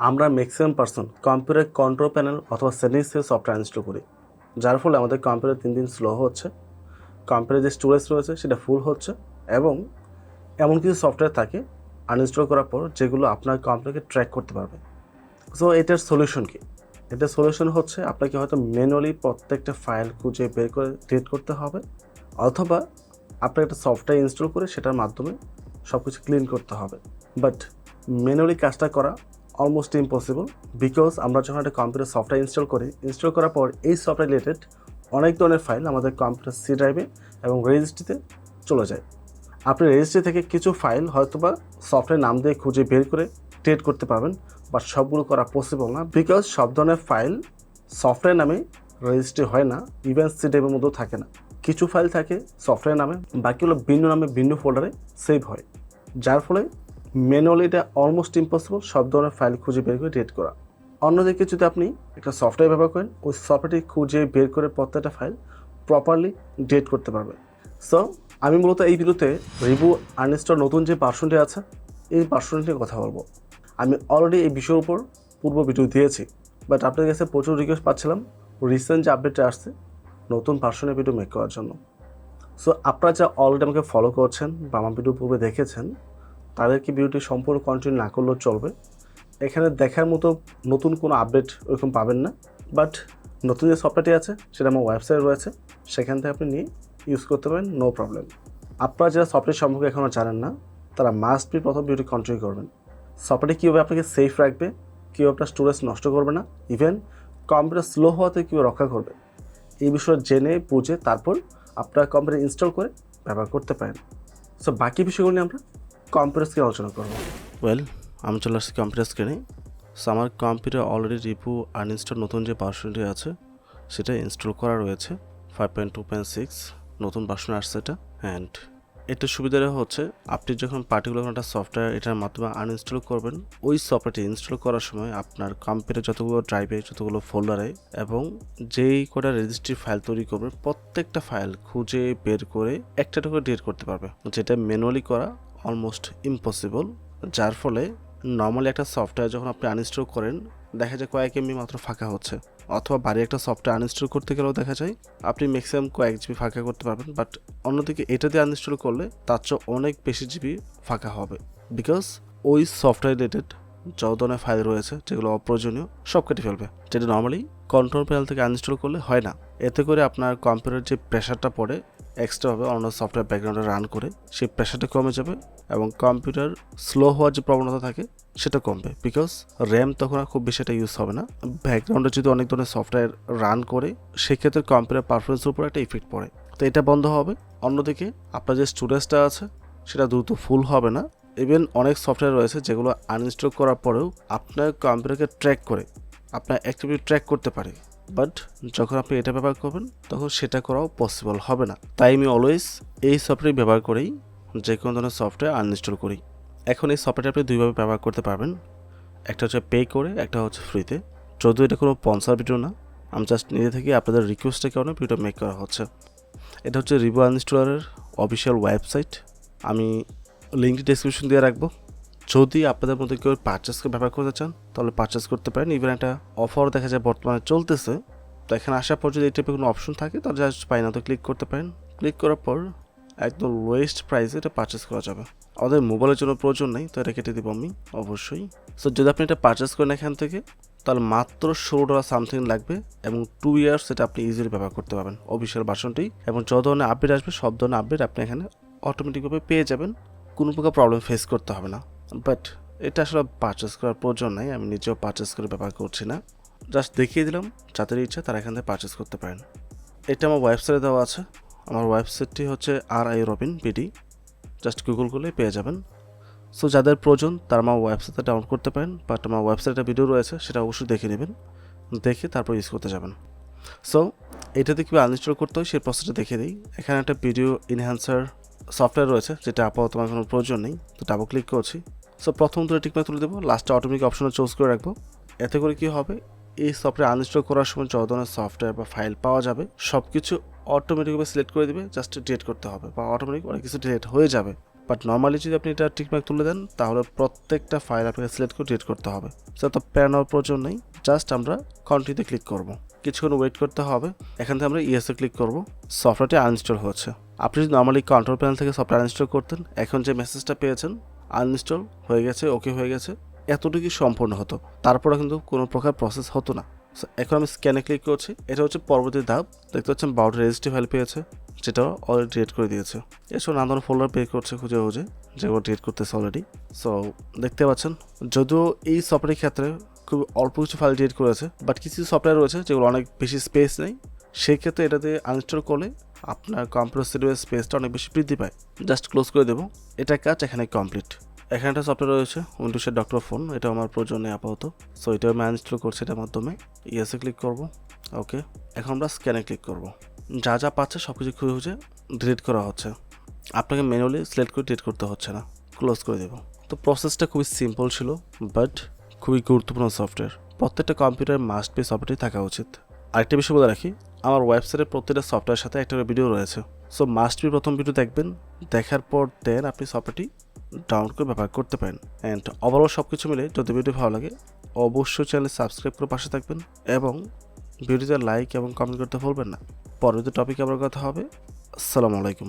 আমরা maximum person computer control panel অথবা সেটিংসে সফটওয়্যার ইনস্টল করি। যার ফলে আমাদের কম্পিউটার দিন দিন স্লো হচ্ছে কম্পিউটার যে স্টোরেজ রয়েছে সেটা ফুল হচ্ছে এবং এমন কিছু সফটওয়্যার থাকে আনইনস্টল করার পর যেগুলো আপনার কম্পিউটারকে ট্র্যাক করতে পারবে। সো এটার সলিউশন কী? এটার সলিউশন হচ্ছে আপনাকে হয়তো ম্যানুয়ালি প্রত্যেকটা ফাইল খুঁজে বের করে ডিলিট করতে হবে অথবা আপনার একটা সফটওয়্যার ইনস্টল করে সেটার মাধ্যমে সব কিছু ক্লিন করতে হবে। বাট ম্যানুয়ালি কাজটা করা অলমোস্ট ইম্পসিবল বিকজ আমরা যখন একটা কম্পিউটার সফটওয়্যার ইনস্টল করি ইনস্টল করার পর এই সফটওয়্যার রিলেটেড অনেক ধরনের ফাইল আমাদের কম্পিউটার সি ড্রাইভে এবং রেজিস্ট্রিতে চলে যায়। আপনি রেজিস্ট্রি থেকে কিছু ফাইল হয়তোবা সফটওয়্যার নাম দিয়ে খুঁজে বের করে ক্রিয়েট করতে পারবেন বাট সবগুলো করা পসিবল না বিকজ সব ধরনের ফাইল সফটওয়্যার নামে রেজিস্ট্রি হয় না ইভেন সি ড্রাইভের মধ্যেও থাকে না। কিছু ফাইল থাকে সফটওয়্যার নামে, বাকিগুলো ভিন্ন নামে ভিন্ন ফোল্ডারে সেভ হয়। যার ফলে ম্যানুয়ালি এটা অলমোস্ট ইম্পসিবল সব ধরনের ফাইল খুঁজে বের করে ডিলিট করা। অন্যদিকে যদি আপনি একটা সফটওয়্যার ব্যবহার করেন, ওই সফটওয়্যারটি খুঁজে বের করে প্রত্যেকটা ফাইল প্রপারলি ডেট করতে পারবেন। সো আমি মূলত এই ভিডিওতে রিভু আনইনস্টল নতুন যে ভার্সনটি আছে, এই ভার্সনটি নিয়ে কথা বলব। আমি অলরেডি এই বিষয়ের উপর পূর্ব ভিডিও দিয়েছি বাট আপনাদের কাছে প্রচুর রিকোয়েস্ট পাচ্ছিলাম রিসেন্ট যে আপডেটটা আসছে, নতুন ভার্সনের ভিডিও মেক করার জন্য। সো আপনারা যা অলরেডি আমাকে ফলো করছেন বা আমার ভিডিও পূর্বে দেখেছেন তাদেরকে ভিডিওটি সম্পূর্ণ কন্টিনিউ না করলেও চলবে। এখানে দেখার মতো নতুন কোনো আপডেট ওরকম পাবেন না। বাট নতুন যে সফটওয়্যারটি আছে, সেটা আমার ওয়েবসাইট রয়েছে। সেখান থেকে আপনি নিয়ে ইউজ করতে পারেন নো প্রবলেম আপনারা যারা সফটওয়্যার সম্পর্কে এখনও জানেন না, তারা মাস্ট বি প্রথম ভিডিও কন্টিনিউ করবেন। সফটওয়্যারটি কীভাবে আপনাকে সেফ রাখবে, কীভাবে আপনার স্টোরেজ নষ্ট করবে না ইভেন কম্পিউটার স্লো হওয়াতে কীভাবে রক্ষা করবে, এই বিষয়ে জেনে, বুঝে, তারপর আপনার কম্পিউটার ইনস্টল করে ব্যবহার করতে পারেন। সো বাকি বিষয়গুলো নিয়ে আমরা কম্পিউটার স্ক্রিনে আলোচনা করব? ওয়েল আমি চলে আসছি কম্পিউটার স্ক্রিনে সো আমার কম্পিউটার অলরেডি রিপু আনইনস্টল নতুন যে ভার্সনটি আছে, সেটা ইনস্টল করা রয়েছে five point two point six নতুন ভার্সন আসছে এটা। অ্যান্ড এটার সুবিধাটা হচ্ছে, আপনি যখন পার্টিকুলার কোনো একটা সফটওয়্যার এটার মাধ্যমে আনইনস্টল করবেন, ওই সফটওয়্যারটি ইনস্টল করার সময় আপনার কম্পিউটার যতগুলো ড্রাইভে যতগুলো ফোল্ডারে এবং যেই কটা রেজিস্ট্রি ফাইল তৈরি করবে, প্রত্যেকটা ফাইল খুঁজে বের করে একটা করে ডিলিট করতে পারবে। যেটা ম্যানুয়ালি করা অলমোস্ট ইম্পসিবল যার ফলে নর্মালি একটা সফটওয়্যার যখন আপনি আনইনস্টল করেন, দেখা যায় কয়েক এমবি মাত্র ফাঁকা হচ্ছে। অথবা বাড়ি একটা সফটওয়্যার আনইনস্টল করতে গেলেও দেখা যায় আপনি ম্যাক্সিমাম কয়েক জিবি ফাঁকা করতে পারবেন বাট অন্যদিকে এটা দিয়ে আনইনস্টল করলে তার চেয়ে অনেক বেশি জিবি ফাঁকা হবে। বিকজ ওই সফটওয়্যার রিলেটেড যত ধরনের ফাইল রয়েছে, যেগুলো অপ্রয়োজনীয়, সব কেটে ফেলবে। যেটা নর্মালি কন্ট্রোল প্যানেল থেকে আনইনস্টল করলে হয় না। এতে করে আপনার কম্পিউটার যে প্রেশারটা পড়ে এক্সট্রাভাবে অন্য সফটওয়্যার ব্যাকগ্রাউন্ডে রান করে, সেই প্রেশারটা কমে যাবে এবং কম্পিউটার স্লো হওয়ার যে প্রবণতা থাকে, সেটা কমবে বিকজ র্যাম তখন আর খুব বেশি একটা ইউজ হবে না। ব্যাকগ্রাউন্ডে যদি অনেক ধরনের সফটওয়্যার রান করে, সেক্ষেত্রে কম্পিউটার পারফরমেন্সের উপর একটা ইফেক্ট পড়ে। তো এটা বন্ধ হবে। অন্যদিকে আপনার যে স্টোরেজটা আছে, সেটা দ্রুত ফুল হবে না। ইভেন অনেক সফটওয়্যার রয়েছে যেগুলো আনইনস্টল করার পরেও আপনার কম্পিউটারকে ট্র্যাক করে, আপনার অ্যাক্টিভিটি ট্র্যাক করতে পারে। বাট যখন আপনি এটা ব্যবহার করবেন, তখন সেটা করাও পসিবল হবে না। তাই আমি অলওয়েজ এই সফটওয়্যার ব্যবহার করেই যে কোনো ধরনের সফটওয়্যার আনইনস্টল করি। এখন এই সফটওয়্যার আপনি দুইভাবে ব্যবহার করতে পারবেন। একটা হচ্ছে পে করে, একটা হচ্ছে ফ্রিতে যদিও এটা কোনো পন্সার ভিডিও না, আমি জাস্ট নিজে থেকে আপনাদের রিকোয়েস্টের কারণে ভিডিও মেক করা হচ্ছে। এটা হচ্ছে রিভো আনইনস্টলারের অফিসিয়াল ওয়েবসাইট আমি লিঙ্কটি ডিসক্রিপশন দিয়ে রাখব। যদি আপনাদের মধ্যে কেউ পারচেস ব্যবহার করতে চান, তাহলে পারচেস করতে পারেন। ইভেন একটা অফার দেখা যায় বর্তমানে চলতেছে। তো এখানে আসার পর যদি এই টাইপের কোনো অপশন থাকে, তাহলে জাস্ট পাই না তো ক্লিক করতে পারেন। ক্লিক করার পর একদম লোয়েস্ট প্রাইসে এটা পারচেস করা যাবে। আমাদের মোবাইলের জন্য প্রয়োজন নেই, তো এটা কেটে দেবো আমি, অবশ্যই। সো যদি আপনি এটা পারচেস করেন এখান থেকে, তাহলে মাত্র ষোলো ডলার সামথিং লাগবে এবং টু ইয়ার্স সেটা আপনি ইজিলি ব্যবহার করতে পারবেন অফিসিয়াল ভার্সনটি এবং যত ধরনের আপডেট আসবে, সব ধরনের আপডেট আপনি এখানে অটোমেটিকভাবে পেয়ে যাবেন। কোনো প্রকার প্রবলেম ফেস করতে হবে না। বাট এটা আসলে পারচেস করার প্রয়োজন নাই, আমি নিজেও পারচেস করে ব্যবহার করছি না। জাস্ট দেখিয়ে দিলাম, যাদের ইচ্ছা তারা এখান থেকে পারচেস করতে পারেন। এটা আমার ওয়েবসাইটে দেওয়া আছে। আমার ওয়েবসাইটটি হচ্ছে R I Robin BD just Google করলেই পেয়ে যাবেন। সো যাদের প্রয়োজন, তারা আমার ওয়েবসাইটে ডাউনলোড করতে পারেন বাট আমার ওয়েবসাইটে ভিডিও রয়েছে, সেটা অবশ্যই দেখে নেবেন। দেখে তারপর ইউজ করতে যাবেন। সো এটাতে কীভাবে আনইনস্টল করতে হয়, সেই প্রসেসটা দেখে দিই। এখানে একটা ভিডিও ইনহ্যান্সার সফটওয়্যার রয়েছে, যেটা আপাতত আমার কোনো প্রয়োজন নেই। তো ডাবল ক্লিক করছি। সো প্রথম দুটো টিকমার্ক তুলে দেবো। লাস্টে অটোমেটিক অপশনে চুজ করে রাখব। এতে করে কি হবে? এই সফটওয়্যার আনইনস্টল করার সময় যত ধরনের সফটওয়্যার বা ফাইল পাওয়া যাবে সব কিছু অটোমেটিকভাবে সিলেক্ট করে দেবে জাস্ট ডিলিট করতে হবে বা অটোমেটিক অনেক কিছু ডিলিট হয়ে যাবে। বাট নর্মালি যদি আপনি এটা ঠিকঠাক তুলে দেন, তাহলে প্রত্যেকটা ফাইল আপনাকে সিলেক্ট করে ডিলিট করতে হবে। সো তো প্যান নেওয়ার প্রয়োজন নেই। জাস্ট আমরা কন্টিনিউতে ক্লিক করব। কিছুক্ষণ ওয়েট করতে হবে। এখান থেকে আমরা ইয়েসে ক্লিক করব। সফটওয়্যারটি আনইনস্টল হচ্ছে আপনি যদি নর্মালি কন্ট্রোল প্যানেল থেকে সফটওয়্যার আনইনস্টল করতেন, এখন যে মেসেজটা পেয়েছেন আনইনস্টল হয়ে গেছে ওকে হয়ে গেছে। এতটুকুই সম্পূর্ণ হতো। তারপরে কিন্তু কোনো প্রকার প্রসেস হতো না। এখন আমি স্ক্যানে ক্লিক করছি। এটা হচ্ছে পরবর্তী ধাপ। দেখতে পাচ্ছেন বারোটা রেজিস্ট্রি ফাইল পেয়েছে। যেটা অলরেডি ডিলিট করে দিয়েছে। এসব নানা ধরনের ফোল্ডার পে করছে খুঁজে খুঁজে, যেগুলো ডিলিট করতেছে অলরেডি সো দেখতে পাচ্ছেন, যদিও এই সফটওয়্যারের ক্ষেত্রে খুব অল্প কিছু ফাইল ডিলিট করেছে বাট কিছু সফটওয়্যার রয়েছে যেগুলো অনেক বেশি স্পেস নেই। সেই ক্ষেত্রে এটাতে আনস্টল করলে আপনার কম্পিউটার সিরিয়াল স্পেসটা অনেক বেশি বৃদ্ধি পায়। জাস্ট ক্লোজ করে দেবো। এটা কাজ এখানে কমপ্লিট এখানে একটা সফটওয়্যার রয়েছে উইন্ডোজের ডক্টর ফোন এটা আমার প্রয়োজন আপাতত। সো এটা আমি আনস্টল করছি এটার মাধ্যমে। ইয়েসে ক্লিক করব। ওকে এখন আমরা স্ক্যানে ক্লিক করব। যা যা পাচ্ছে সব কিছু খুঁজে খুঁজে ডিলিট করা হচ্ছে। আপনাকে ম্যানুয়ালি সিলেক্ট করে ডিলিট করতে হচ্ছে না। ক্লোজ করে দেবো। তো প্রসেসটা খুবই সিম্পল ছিল বাট খুবই গুরুত্বপূর্ণ সফটওয়্যার প্রত্যেকটা কম্পিউটার মাস্ট বি সফটওয়্যারই থাকা উচিত। আরেকটা বিষয় বলে রাখি আমার ওয়েবসাইটে প্রত্যেকটা সফটওয়্যার সাথে একটা ভিডিও রয়েছে। সো মাস্ট বি প্রথম ভিডিও দেখবেন। দেখার পর দেন আপনি সফটওয়্যারটি ডাউনলোড করে ব্যবহার করতে পারেন। অ্যান্ড ওভারঅল সব কিছু মিলে যদি ভিডিও ভালো লাগে, অবশ্যই চ্যানেল সাবস্ক্রাইব করে পাশে থাকবেন এবং ভিডিওতে লাইক এবং কমেন্ট করতে ভুলবেন না। পরবর্তী টপিক আবার কথা হবে। আসসালামু আলাইকুম।